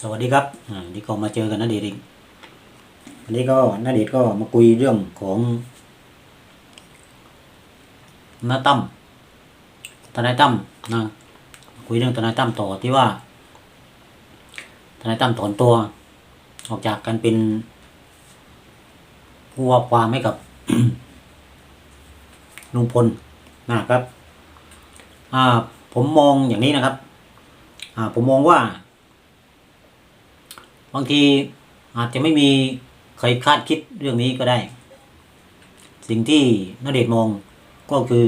สวัสดีครับนี่ก็มาเจอกันนะเดชอีกวันนี้ก็นาเดชก็มาคุยเรื่องของนาตั้มทนายตั้มนะคุยเรื่องทนายตั้มต่อที่ว่าทนายตั้มถอนตัว ออกจากการเป็น ผู้ว่าความให้กับลุงพลนะครับ อ่า ผมมองอย่างนี้นะครับ อ่า ผมมองว่า บางทีอาจจะไม่มีใครคาดคิดเรื่องนี้ก็ได้ สิ่งที่นเดชมองก็คือ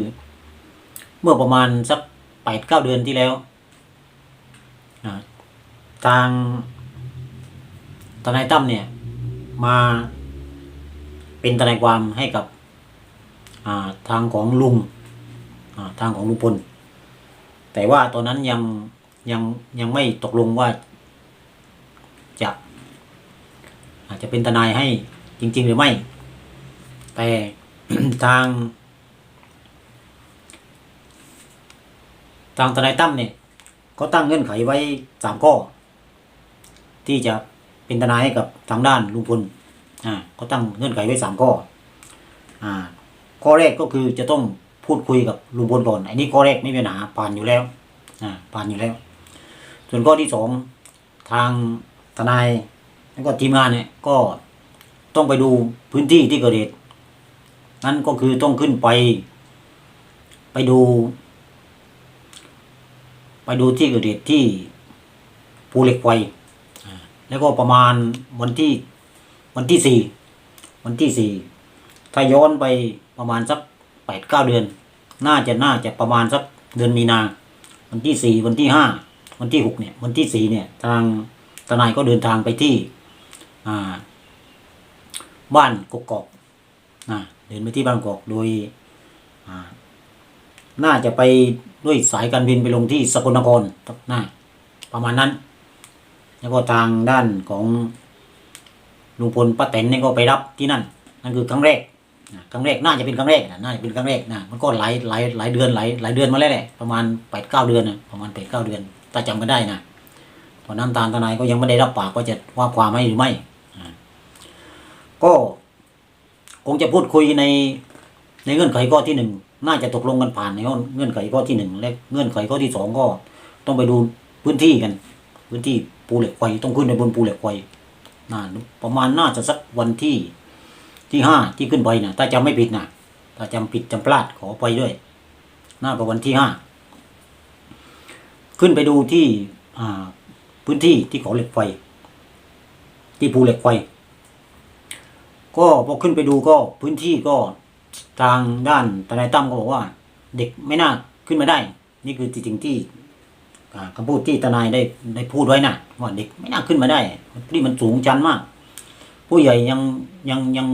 เมื่อประมาณสักแปดเก้าเดือนที่แล้วทางทนายตั้มเนี่ย มาเป็นทนายความให้กับาทางของลุงาทางของลุงพลแต่ว่าตอนนั้นยังยังยังไม่ตกลงว่า จะอาจจะเป็นทนายให้จริง ๆ หรือไม่ แต่ทาง ทางทนายตั้มเนี่ยก็ตั้งเงื่อนไขไว้สามข้อ ที่จะเป็นทนายให้กับทางด้านลุงพลอ่าก็ตั้งเงื่อนไขไว้สามข้ออ่าข้อแรกก็คือจะต้องพูดคุยกับลุงพลก่อนอันนี้ข้อแรกไม่มีปัญหาผ่านอยู่แล้วอ่าผ่านอยู่แล้ว ส่วนข้อที่สองทาง ทนายแล้วก็ทีมงานเนี่ยก็ต้องไปดูพื้นที่ที่เกิดเหตุนั่นก็คือต้องขึ้นไป ไปดู ไปดูที่เกิดเหตุที่ภูเหล็กไฟแล้วก็ประมาณวันที่วันที่สี่วันที่สี่ถ้าย้อนไปประมาณสักแปดเก้าเดือน น่าจะน่าจะประมาณสักเดือนมีนา วันที่สี่วันที่ห้าวันที่หกเนี่ย วันที่สี่เนี่ยทาง ทนายก็เดินทางไปที่บ้านกกอกนะเดินไปที่บ้านกกอกโดยน่าจะไปด้วยสายการบินไปลงที่สกลนครนะประมาณนั้น แล้วก็ทางด้านของลุงพลป้าแตนนี่ก็ไปรับที่นั่น นั่นคือครั้งแรกครั้งแรกน่าจะเป็นครั้งแรกนะน่าจะเป็นครั้งแรกนะมันก็หลายหลายหลายเดือนหลายหลายเดือนมาแล้วแหละประมาณแปดเก้าเดือนนะประมาณแปดเก้าเดือนถ้าจำกันได้นะ ตอนนั้นทางทนายก็ยังไม่ได้รับปากว่าจะว่าความให้หรือไม่ ก็คงจะพูดคุยในในเงื่อนไขข้อที่หนึ่งน่าจะตกลงกันผ่านในเงื่อนไขข้อที่หนึ่งและเงื่อนไขข้อที่สองก็ ต้องไปดูพื้นที่กัน พื้นที่ภูเหล็กไฟต้องขึ้นในบนภูเหล็กไฟน่าประมาณน่าจะสักวันที่ที่ห้าที่ขึ้นไปนะถ้าจำไม่ผิดนะถ้าจำผิดจำพลาดขอไปด้วย น่าจะวันที่ห้าขึ้นไปดูที่อ่า พื้นที่ที่เขาเหล็กไฟ ที่ภูเหล็กไฟ ก็พอขึ้นไปดูก็พื้นที่ก็ทางด้านทนายตั้มก็บอกว่า เด็กไม่น่าขึ้นมาได้ นี่คือสิ่งที่อ่าคำพูดที่ทนายได้ได้พูดไว้นะว่าเด็กไม่น่าขึ้นมาได้ที่มันสูงชันมาก ผู้ใหญ่ยังยังยัง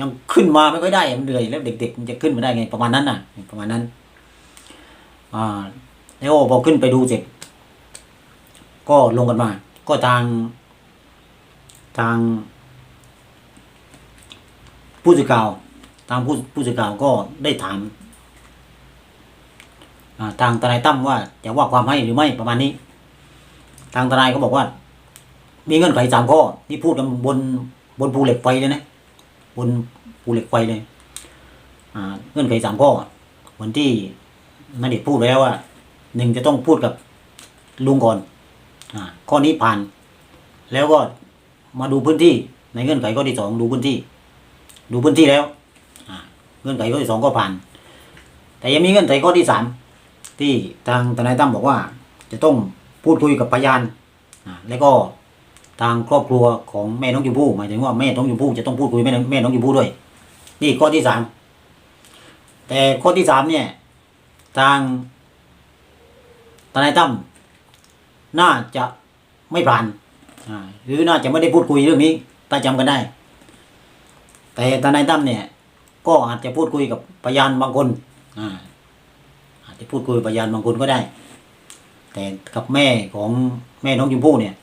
ยังขึ้นมาไม่ค่อยได้มันเหนื่อยแล้วเด็กๆมันจะขึ้นมาได้ไงประมาณนั้นน่ะ ประมาณนั้น อ่าแล้วพอขึ้นไปดูเสร็จ ก็ลงกันมา ก็ทางทาง ผู้สื่อข่าวทางผู้ผู้สื่อข่าวก็ได้ถามทางทนายตั้มว่าจะว่าความให้หรือไม่ประมาณนี้ ทางทนายก็บอกว่า มีเงื่อนไขสามข้อที่พูดกันบนบนภูเหล็กไฟเลยนะบนภูเหล็กไฟเลยเงื่อนไขสามข้อเหมือนที่นาเดชน์พูดแล้วว่าหนึ่งจะต้องพูดกับลุงก่อน ข้อนี้ผ่าน แล้วก็มาดูพื้นที่ในเงื่อนไขข้อที่สองดูพื้นที่ ดูพื้นที่แล้วเงื่อนไขข้อที่สองก็ผ่าน แต่ยังมีเงื่อนไขข้อที่สามที่ทางทนายตั้มบอกว่า จะต้องพูดคุยกับพยานแล้วก็ทางครอบครัวของแม่น้องชมพู่หมายถึงว่าแม่น้องชมพู่จะต้องพูดคุยแม่แม่น้องชมพู่ด้วย นี่ข้อที่สามแต่ข้อที่สามเนี่ย ทางทนายตั้ม น่าจะไม่ผ่านหรือน่าจะไม่ได้พูดคุยเรื่องนี้ถ้าจำกันได้ แต่ทนายตั้มเนี่ย ก็อาจจะพูดคุยกับพยานบางคนอาจจะพูดคุยกับพยานบางคนก็ได้ แต่กับแม่ของแม่น้องชมพู่เนี่ย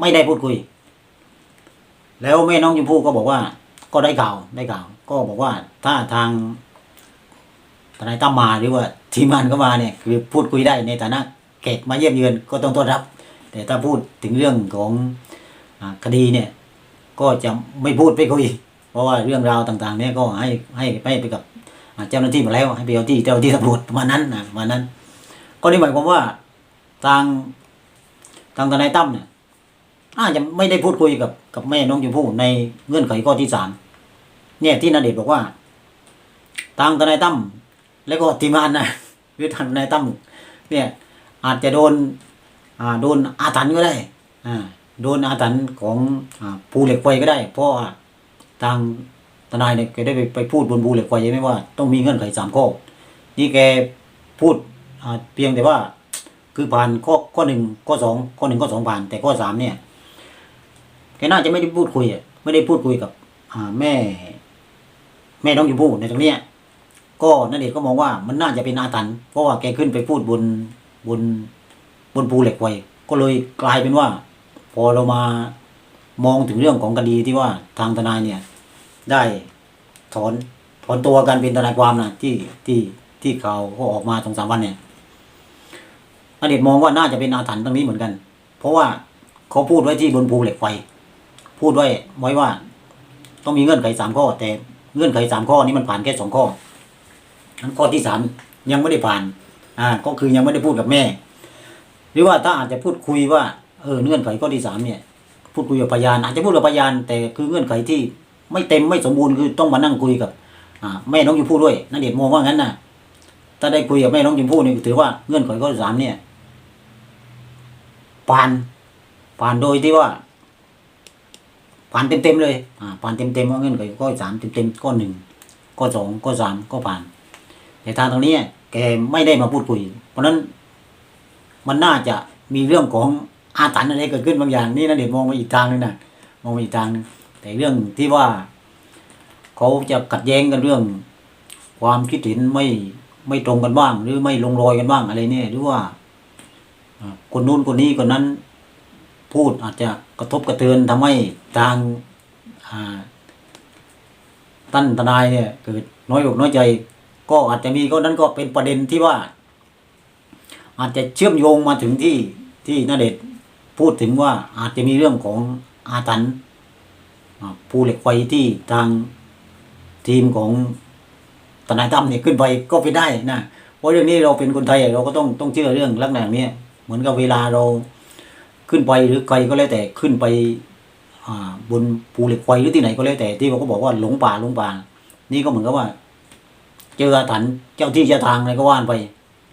ไม่ได้พูดคุย แล้วแม่น้องชมพู่ก็บอกว่า ก็ได้ข่าวได้ข่าว ก็บอกว่าถ้าทางทนายตั้มมาหรือว่าทีมงานก็มาเนี่ย คือพูดคุยได้ในฐานะ กมาเยี่ยมเยือนก็ต้องต้อนรับ แต่ถ้าพูดถึงเรื่องของอคดีเนี่ยก็จะไม่พูดไม่คุย เพราะว่าเรื่องราวต่างๆเนี่ยก็ให้ให้ให้ไปกับเจ้าหน้าที่มาแล้วให้ไปเอาที่เจ้าหน้าที่ตำรวจประมาณนั้นนะประมาณนั้น ก็นี่หมายความว่าทางทางทนายตั้มเนี่ยอาจจะไม่ได้พูดคุยกับกับแม่น้องชมพู่ในเงื่อนไขข้อที่สามเนี่ยที่นาเดชบอกว่า ทางทนายตั้มแล้วก็ทีมงานนะหรือทางทนายตั้มเนี่ย อาจจะโดนอาโดนอาถรรพ์ก็ได้โดนอาถรรพ์ของภูเหล็กไฟก็ได้ เพราะทางทนายเนี่ยแกได้ไปไปพูดบนภูเหล็กไฟใช่ไหมว่าต้องมีเงื่อนไขสามข้อนี่แกพูดเพียงแต่ว่าคือผ่านข้อข้อหนึ่งข้อสองข้อหนึ่งข้อสองผ่าน แต่ข้อสามเนี่ยแกน่าจะไม่ได้พูดคุยไม่ได้พูดคุยกับแม่ แม่น้องชมพู่ในตรงเนี้ยก็นั่นเองก็มองว่ามันน่าจะเป็นอาถรรพ์เพราะว่าแกขึ้นไปพูดบน บนบนภูเหล็กไฟก็เลยกลายเป็นว่า พอเรามามองถึงเรื่องของคดีที่ว่าทางทนายเนี่ย ได้ถอนถอนตัวกันเป็นทนายความนะที่ที่ที่เขาวก็ออกมาสองสามวันเนี่ยอดีตมองว่าน่าจะเป็นอาถรรพ์ตรงนี้เหมือนกัน เพราะว่าเขาพูดไว้ที่บนภูเหล็กไฟพูดไว้ไว้ว่า ต้องมีเงื่อนไขสามข้อ แต่เงื่อนไขสามข้อนี้มันผ่านแค่สองข้ออันข้อที่สามยังไม่ได้ผ่าน อ่า ก็คือยังไม่ได้พูดกับแม่ หรือว่าถ้าอาจจะพูดคุยว่าเออเงื่อนไขข้อที่สามเนี่ย พูดคุยกับพยาน อาจจะพูดกับพยาน แต่คือเงื่อนไขที่ไม่เต็มไม่สมบูรณ์คือต้องมานั่งคุยกับ อ่า แม่น้องชมพู่ด้วยนั่นเด็ดมองว่างั้นนะถ้าได้คุยกับแม่น้องชมพู่นี่ยถือว่าเงื่อนไขข้อที่สามเนี่ยผ่านผ่านโดยที่ว่าผ่านเต็มๆเลย อ่า ผ่านเต็มๆว่าเงื่อนไขข้อสามเต็มๆข้อหนึ่งข้อสองข้อสามก็ผ่าน แต่ทางตรงนี้ แกไม่ได้มาพูดคุย เพราะนั้นมันน่าจะมีเรื่องของอาถรรพ์อะไรเกิดขึ้นบางอย่างนี่นะเด็กมองไปอีกทางหนึงนะมองไปอีกทางนึงแต่เรื่องที่ว่า เขาจะขัดแย้งกันเรื่อง ความคิดเห็นไม่ไม่ตรงกันบ้าง หรือไม่ลงรอยกันบ้างอะไรเนี่ยหรือว่าคนนู้นคนนี้คนนั้น พูดอาจจะกระทบกระเทือนทำให้ทางอ่าท่านทนายเนี่ยเกิดน้อยอกน้อยใจ ก็อาจจะมีก็นั้นก็เป็นประเด็นที่ว่า อาจจะเชื่อมโยงมาถึงที่ที่นาเดชพูดถึงว่าอาจจะมีเรื่องของอาถรรพ์ภูเหล็กไฟที่ทางทีมของทนายตั้มเนี่ยขึ้นไปก็ไปได้นะเพราะเรื่องนี้เราเป็นคนไทยเราก็ต้องต้องเชื่อเรื่องลักษณะนี้เหมือนกับเวลาเราขึ้นไปหรือใครก็แล้วแต่ขึ้นไปบนภูเหล็กไฟหรือที่ไหนก็แล้วแต่ที่เขาก็บอกว่าหลงป่าหลงป่า นี่ก็เหมือนกับว่า เจออาถรรพ์เจ้าที่เจ้าทางอะไรก็ว่านไป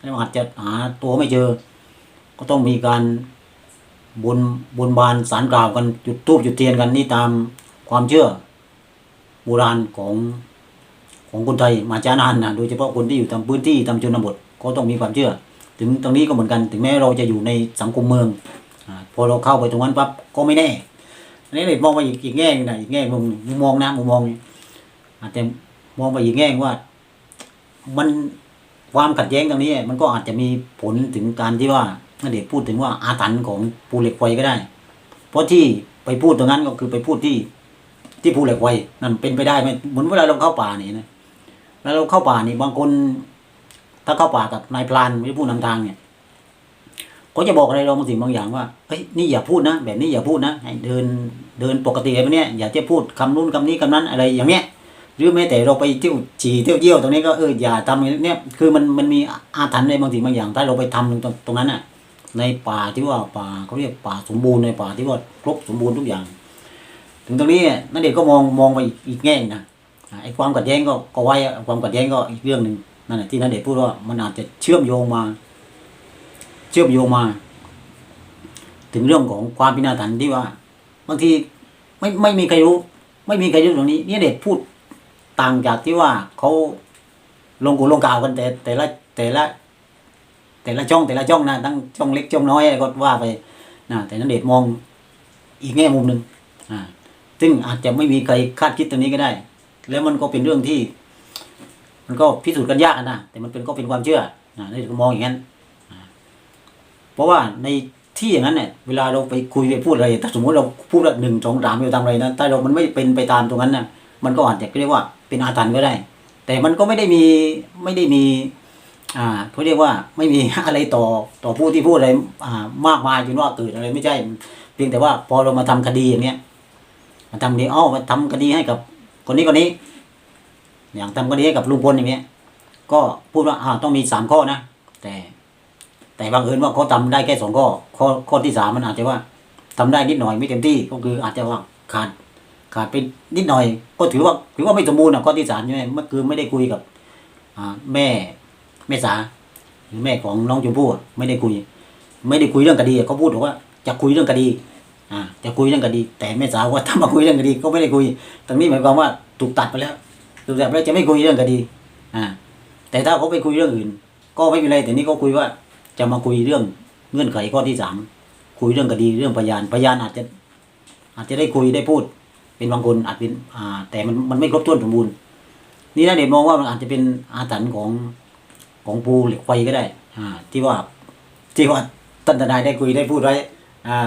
แล้วอาจจะหาตัวไม่เจอ ก็ต้องมีการบนบนบานสารกล่าวกันจุดทูบจุดเทียนกันนี่ตามความเชื่อโบราณของของคนไทยมาจ้านานนะโดยเฉพาะคนที่อยู่ตามพื้นที่ตามชนบทก็ต้องมีความเชื่อ ถึงตรงนี้ก็เหมือนกัน ถึงแม้เราจะอยู่ในสังคมเมืองอพอเราเข้าไปตรงนั้นปั๊บก็ไม่แน่อันนี้เลยมองไปอีกอีกแง่หนึงนะอีกแง่มุมมุมมองนะมุมมองนี่อาจจะมองไปอีกแง่ว่า มันความขัดแย้งตรงนี้ มันก็อาจจะมีผลถึงการที่ว่าเดชน์พูดถึงว่าอาถรรพ์ของภูเหล็กไฟก็ได้ เพราะที่ไปพูดตรงนั้นก็คือไปพูดที่ที่ภูเหล็กไฟนั่นเป็นไปได้ไหมเหมือนเวลาเราเข้าป่านี่นะแล้วเราเข้าป่านี่บางคน ถ้าเข้าป่ากับนายพรานหรือผู้นำทางเนี่ยเขาจะบอกอะไรเราบางสิ่งบางอย่างว่าเฮ้ยนี่อย่าพูดนะ แบบนี้อย่าพูดนะให้เดินเดินปกติแบบเนี้ยอย่าจะพูดคำนู้นคำนี้คำนั้นอะไรอย่างเนี้ย หรือแม้แต่เราไปเที่ยวฉี่เที่ยวเยี่ยวตรงนี้ก็เอออย่าทำอย่างเนี่ยคือมันมันมีอาถรรพ์ในบางสิ่งบางอย่างถ้าเราไปทำตรงตรงนั้นน่ะในป่าที่ว่าป่าเขาเรียกป่าสมบูรณ์ในป่าที่ว่าครบสมบูรณ์ทุกอย่าง ถึงตรงนี้เนี่ยนั่นเด็กก็มองมองไปอีกแง่นะไอ้ความขัดแย้งก็ก็ไว้ความขัดแย้งก็อีกเรื่องหนึ่งนั่นแหละที่นั่นเด็กพูดว่ามันอาจจะเชื่อมโยงมา เชื่อมโยงมา ถึงเรื่องของความพินาศที่ว่า บางทีไม่ไม่มีใครรู้ ไม่มีใครรู้ตรงนี้ นี่เด็กพูด ต่างจากที่ว่าเขาลงกูลงกาวกันแต่แต่ละแต่ละ แต่ละช่องแต่ละช่องนะทั้งช่องเล็กช่องน้อยอะไรก็ว่าไปนะแต่นันเดชมองอีกแง่มุมหนึ่งอ่าซึ่งอาจจะไม่มีใครคาดคิดตรงนี้ก็ได้ แล้วมันก็เป็นเรื่องที่ มันก็พิสูจน์กันยากนะแต่มันเป็นก็เป็นความเชื่อนะนี่ก็มองอย่างนั้นเพราะว่าในที่อย่างนั้นเนี่ยเวลาเราไปคุยไปพูดอะไรถ้าสมมติเราพูดละหนึ่งสองสามเราทำอะไรนะถ้าเรามันไม่เป็นไปตามตรงนั้นนะ มันก็อาจจะเรียกว่าเป็นอาถรรพ์ก็ได้ แต่มันก็ไม่ได้มีไม่ได้มี อ่าเขาเรียกว่าไม่มีอะไรต่อต่อผู้ที่พูดอะไรอ่ามากมายจนว่าเกิดอะไรไม่ใช่เพียงแต่ว่าพอเรามาทำคดีอย่างเนี้ยมาทำคดีอ้ามาทำคดีให้กับ คนนี้คนนี้ อย่างทำคดีให้กับลุงพลอย่างเนี้ย ก็พูดว่าอ่าต้องมีสามข้อนะแต่แต่บังเอิญว่าเขาทำได้แค่สองข้อข้อข้อที่สามมันอาจจะว่าทำได้นิดหน่อยไม่เต็มที่ก็คืออาจจะว่าขาด ขาดไปนิดหน่อย ก็ถือว่าถือว่าไม่สมบูรณ์อะข้อที่สามใช่ไหมเมื่อคือไม่ได้คุยกับอแม่แม่สาหรือแม่ของน้องชมพู่ไม่ได้คุย ไม่ได้คุยเรื่องคดีเขาพูดบอกว่าจะคุยเรื่องคดีอ่าจะคุยเรื่องคดี แต่แม่สาวว่าถ้ามาคุยเรื่องคดีก็ไม่ได้คุยตรงนี้หมายความว่าถูกตัดไปแล้วถูกตัดไปแล้วจะไม่คุยเรื่องคดีอ่าแต่ถ้าเขาไปคุยเรื่องอื่น ก็ไม่เป็นไรแต่นี่เขาคุยว่าจะมาคุยเรื่องเงื่อนไขข้อที่สามคุยเรื่องคดีเรื่องพยานพยานอาจจะ อาจจะได้คุยได้พูด เป็นบางคนอาจเป็นอ่า แต่มันมันไม่ครบถ้วนสมบูรณ์ นี่นะเด็กมองว่ามันอาจจะเป็นอาถรรพ์ของของภูเหล็กไฟก็ได้ อ่า ที่ว่าที่ว่าท่านทนายได้คุยได้พูดไว้อ่า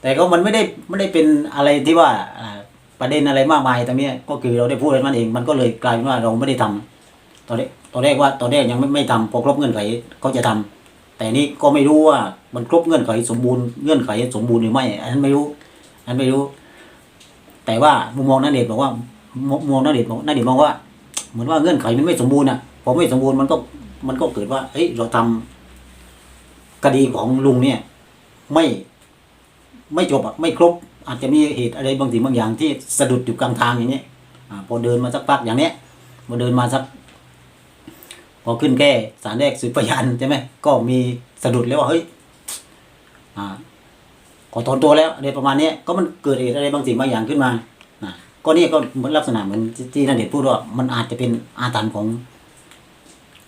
แต่ก็มันไม่ได้ไม่ได้เป็นอะไรที่ว่าประเด็นอะไรมากมายตรงนี้ก็คือเราได้พูดไว้มันเอง มันก็เลยกลายเป็นว่าเราไม่ได้ทำตอนแรกตอนแรกว่าตอนแรกยังไม่ไม่ทำพอครบเงื่อนไขเขาจะทำแต่นี่ก็ไม่รู้ว่ามันครบเงื่อนไขสมบูรณ์เงื่อนไขสมบูรณ์หรือไม่ อันนั้นไม่รู้ อันนั้นไม่รู้ แต่ว่ามุมมองนันเดชบอกว่ามุมมองนันเดชน์บอกนันเดชมองว่า เหมือนว่าเงื่อนไขมันไม่สมบูรณ์อะพอไม่สมบูรณ์มันก็มันก็เกิดว่าเฮ้ยเราทำคดีของลุงเนี่ย ไม่ไม่จบอะไม่ครบ อาจจะมีเหตุอะไรบางสิ่งบางอย่างที่สะดุดอยู่กลางทางอย่างเนี้ยอพอเดินมาสักพักอย่างเนี้ยพอเดินมาสัก พอขึ้นแก้สารแรกสืบพยานใช่ไหมก็มีสะดุดแล้วว่าเฮ้ยอ่า ขอถอนตัวแล้วอะไรประมาณนี้ก็มันเกิดเหตุอะไรบางสิ่งบางอย่างขึ้นมาก็นี่ก็เหมือนลักษณะเหมือนที่นันเดชพูดว่ามันอาจจะเป็นอาถรรพ์ของ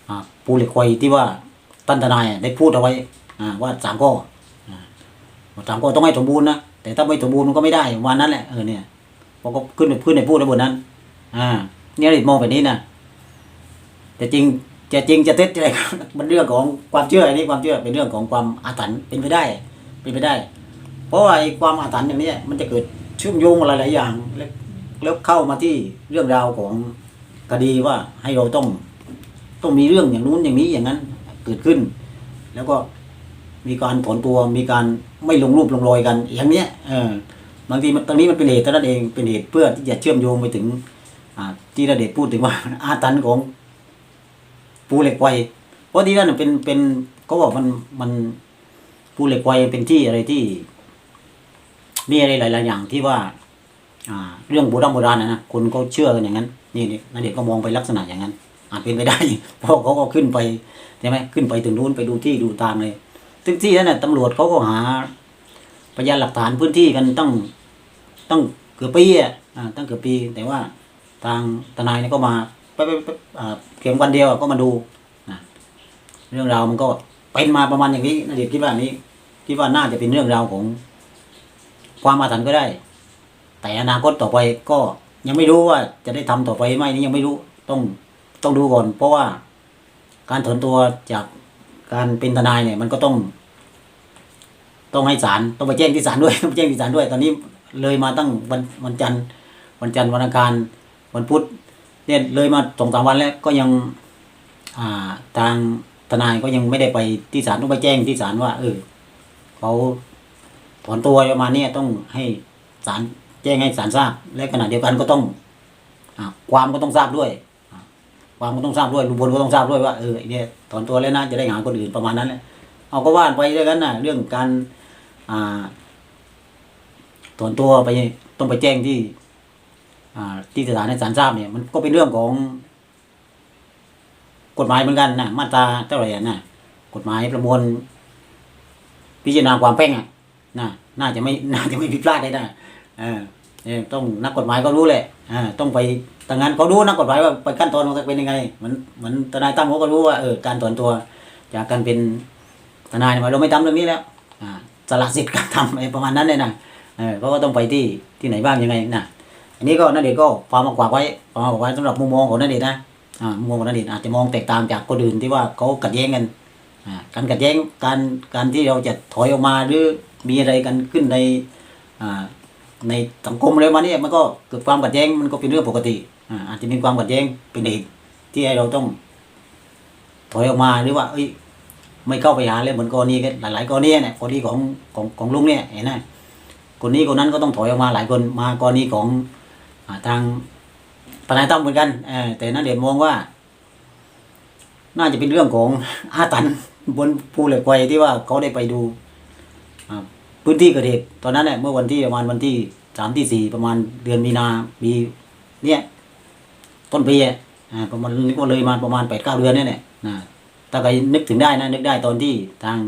อปูเหล็กไฟที่ว่าท่านทนายได้พูดเอาไว้ว่าสามข้อสามข้อต้องให้สมบูรณ์นะแต่ถ้าไม่สมบูรณ์มันก็ไม่ได้วันนั้นแหละเออเนี่ยพอก็ขึ้นไปขึ้นในพูดในบทนั้น อ่าเนี่ยเรามองแบบนี้นะแต่จริงจะจริงจะเท็จอะไรมันเรื่องของความเชื่ออันนี้ความเชื่อเป็นเรื่องของความอาถรรพ์เป็นไปได้ เป็นไปได้ เพราะว่าไอ้ความอาถรรพ์อย่างนี้มันจะเกิดเชื่อมโยงอะไรหลายอย่างแล้วแล้วเข้ามาที่เรื่องราวของคดีว่าให้เราต้องต้องมีเรื่องอย่างนู้นอย่างนี้อย่างนั้น เกิดขึ้น แล้วก็มีการถอนตัวมีการไม่ลงรูปลงรอยกันอย่างเนี้ยเออบางทีมันตรงนี้มันเป็นเหตุนั้นเองเป็นเหตุเพื่อที่จะเชื่อมโยงไปถึงอ่าที่ระเดชพูดถึงว่า อาถรรพ์ของปูเหล็กไฟเพราะที่นั่นเป็นเป็นเขาบอกมันมันปูเหล็กไฟเป็นที่อะไรที่ มีอะไรหลาย ๆ อย่างที่ว่า อ่า เรื่องโบราณโบราณนะนะคนเขาเชื่อกันอย่างนั้นนี่นี่นเด็กก็มองไปลักษณะอย่างนั้น อาจเป็นไปได้เพราะเขาก็ขึ้นไปใช่ไหมขึ้นไปถึงนู้นไปดูที่ดูตามเลยซึ่งที่นั้นน่ะตำรวจเขาก็หาพยานหลักฐานพื้นที่กันต้องต้องเกือบปีอะตั้งเกือบปี แต่ว่าทางทนายเนี่ยก็มาไปไปไปอ่าเพียงวันเดียวก็มาดูนะเรื่องราวมันก็เป็นมาประมาณอย่างนี้นันเด็กคิดว่านี้คิดว่าน่าจะเป็นเรื่องราวของ ความอาถรรพ์ก็ได้ แต่อนาคตต่อไปก็ยังไม่รู้ว่าจะได้ทำต่อไปไหมนี่ยังไม่รู้ต้องต้องดูก่อน เพราะว่าการถอนตัวจากการเป็นทนายเนี่ยมันก็ต้อง ต้องให้ศาลต้องไปแจ้งที่ศาลด้วยต้องไปแจ้งที่ศาลด้วย ตอนนี้เลยมาตั้งวันวันจันทร์วันจันทร์วันอังคารวันพุธเนี่ยเลยมาสองสามวันแล้วก็ยังอ่าทางทนายก็ยังไม่ได้ไปที่ศาลต้องไปแจ้งที่ศาลว่าเออเขา ถอนตัวประมาณเนี้ยต้องให้ศาลแจ้งให้ศาลทราบ และขณะเดียวกันก็ต้องอความก็ต้องทราบด้วยความก็ต้องทราบด้วยลุงพลก็ต้องทราบด้วยว่าเออเนี่ยถอนตัวแล้วนะจะได้หาคนอื่นประมาณนั้นแหละเอาก็ว่านไปด้วยกันนะเรื่องการอ่าถอนตัวไปต้องไปแจ้งที่อ่ที่สถานในศาลทราบเนี่ยมันก็เป็นเรื่องของกฎหมายเหมือนกันนะมาตราเท่าไหร่นะกฎหมายประมวลพิจารณาความแพ่งอะ นะน่าจะไม่น่าจะไม่ผิดพลาดได้นะเออเอต้องนักกฎหมายก็รู้แหละอ่าต้องไปทางนั้นเขารู้นักกฎหมายว่าไปขั้นตอนมันจะเป็นยังไงเหมือนเหมือนทนายตั้มเขาก็รู้ว่าเออการถอนตัว จากการเป็นทนายเนี่ยเราไม่ทำเรื่องนี้แล้วอ่าสละสิทธิ์การทำอะไรประมาณนั้นเลยนะเออเขาก็ต้องไปที่ที่ไหนบ้างยังไงนะอันนี้ก็นันเดชน์ก็ฟังมากกว่าไว้ฟังมากกว่าไว้สำหรับมุมมองของนันเดชน์นะอ่ามุมมองของนันเดชน์อาจจะมองแตกต่างจากคนอื่นที่ว่าเขาขัดแย้งกันอ่าการขัดแย้งการการที่เราจะถอยออกมาหรือ มีอะไรกันขึ้นในอ่าในสังคมอะไรมาเนี่ยมันก็เกิดความขัดแย้งมันก็เป็นเรื่องปกติอ่าอาจจะมีความขัดแย้งเป็นเหตุที่ให้เราต้องถอยออกมาหรือว่าเอ้ยไม่เข้าไปหาเลยเหมือนกรณีหลายๆกรณีเนี่ยกรณีของของของลุงเนี่ยเห็นไหมคนนี้คนนั้นก็ต้องถอยออกมาหลายคนมากรณีของอทางทนายตั้มเหมือนกันอแต่นั่นเด่นมองว่า น่าจะเป็นเรื่องของอาตันบนภูเหล็กไฟที่ว่าเขาได้ไปดู พื้นที่เกิดเหตุตอนนั้นเนี่ยเมื่อวันที่ประมาณวันที่สามที่สี่ประมาณเดือนมีนาปีเนี่ยต้นปีอะประมาณก็เลยมาประมาณแปดเก้าเดือนเนี่ยแหละนะถ้าใครนึกถึงได้นะนึกได้ตอนที่ทาง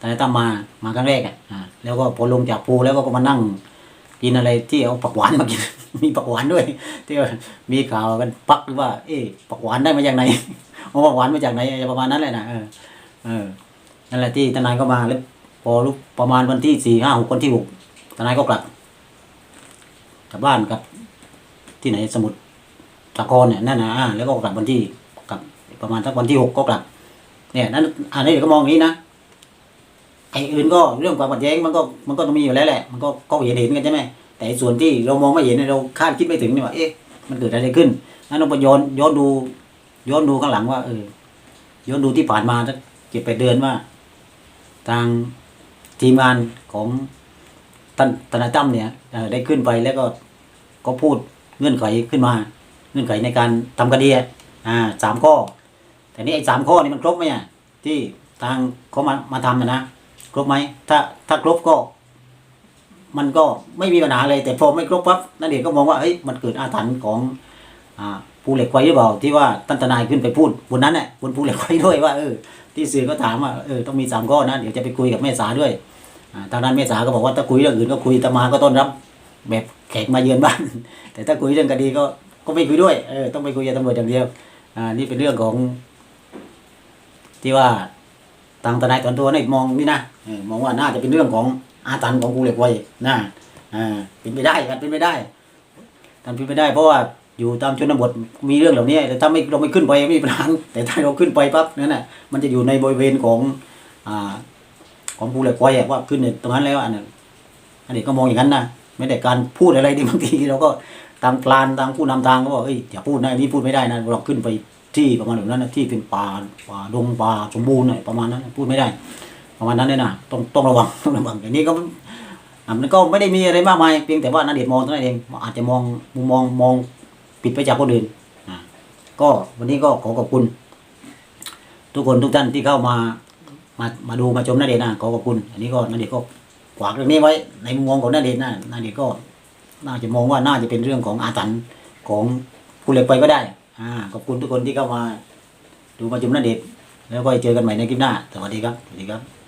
ทนายตั้มมามาครั้งแรกอะแล้วก็พอลงจากภูแล้วก็มานั่งกินอะไรที่เอาผักหวานมากิน มีผักหวานด้วยที่ว่ามีข่าวกันปักว่า เอ๊ะผักหวานได้มาจากไหนเอาผักหวานมาจากไหนประมาณนั้นเลยนะเออเออนั่นแหละที่ทนายก็มาแล้ว พอประมาณวันที่สี่ห้าหกวันที่หกทนายก็กลับกลับบ้านกลับ ที่ไหนสมุทรสาครเนี่ยนั่นนะอ่าแล้วก็กลับวันที่กลับประมาณสักวันที่หกก็กลับ เนี่ยนั่นอันนี้ก็มองอย่างนี้นะไอ้อื่นก็เรื่องความขัดแย้งมันก็มันก็ต้องมีอยู่แล้วแหละ มันก็ก็เห็นเห็นกันใช่ไหมแต่ส่วนที่เรามองไม่เห็นเนี่ยเราคาดคิดไม่ถึงเนี่ยว่าเอ๊ะมันเกิดอะไรขึ้นนั่นเราไปย้อนย้อนดู ย้อนดูข้างหลังว่าเออย้อนดูที่ผ่านมาสักเจ็ดแปดเดือนว่า ทาง ทีมงานของท่านทนายตั้มเนี่ยได้ขึ้นไปแล้วก็ก็พูดเงื่อนไขขึ้นมา เงื่อนไขในการทำคดีอ่าสามข้อ แต่นี่ไอ้สามข้อนี่มันครบไหมอะที่ทางเขามามาทำนะครบไหมถ้าถ้าครบก็ มันก็ไม่มีปัญหาเลย แต่พอไม่ครบปั๊บนั่นเองก็มองว่าเฮ้ยมันเกิดอาถรรพ์ของอ่าภูเหล็กไฟหรือเปล่าที่ว่าท่านทนายขึ้นไปพูดบนนั้นเนี่ยบนภูเหล็กไฟด้วยว่าเออ ที่สื่อก็ถามว่าเออต้องมีสามข้อนะเดี๋ยวจะไปคุยกับแม่สาด้วยทางนั้นแม่สาก็บอกว่าถ้าคุยเรื่องอื่นก็คุยแตมาก็ต้อนรับ แบบแขกมาเยือนบ้าน แต่ถ้าคุยเรื่องคดีก็ก็ไม่คุยด้วยเออต้องไปคุยกับตำรวจอย่างเดียวอ่านี่เป็นเรื่องของ ที่ว่าทางทนายส่วนตัวนี่มองนี่นะอมองว่าน่าจะเป็นเรื่องของอาถรรพ์ของภูเหล็กไฟนะอ่าเป็นไปได้ครับเป็นไปได้ทำเป็นไปได้เพราะว่า อยู่ตามชนบทมีเรื่องเหล่านี้แต่ถ้าไม่เราไม่ขึ้นไปไม่มีปัญหาแต่ถ้าเราขึ้นไปปั๊บนั่นแหละมันจะอยู่ในบริเวณของอ่าของภูเหล็กไฟอะว่าขึ้นในตรงนั้นแล้วอันนั้นอันนี้ก็มองอย่างนั้นนะไม่ได้การพูดอะไรดีบางทีเราก็ตามพลานตามผู้นำทางก็บอกเอ้ยอย่าพูดนะนนี้พูดไม่ได้นะเราขึ้นไปที่ประมาณแบบนั้นนะที่เป็นป่าป่าดงป่าสมบูรณ์หน่อยประมาณนั้นพูดไม่ได้ ประมาณนั้นเลยนะต้องต้องระวังต้องระวังอย่างนี้ก็อะมันก็ไม่ได้มีอะไรมากมายเพียงแต่ว่านาเดชมองเท่านั้นเองอาจจะมองมุมมองมอง ผิดไปจากคนอื่นอ่าก็วันนี้ก็ขอขอบคุณ ทุกคนทุกท่านที่เข้ามา มามาดูมาชมนาเดชน์นะขอขอบคุณ อันนี้ก็นาเดชน์ก็ฝากเรื่องนี้ไว้ ในมุมมองของนาเดชน์นะนาเดชน์ก็ น่าจะมองว่าน่าจะเป็นเรื่องของอาถรรพ์ของผู้เหล็กไฟก็ได้อ่าขอบคุณทุกคนที่เข้ามา ดูมาชมนาเดชน์แล้วก็เจอกันใหม่ในคลิปหน้าสวัสดีครับสวัสดีครับ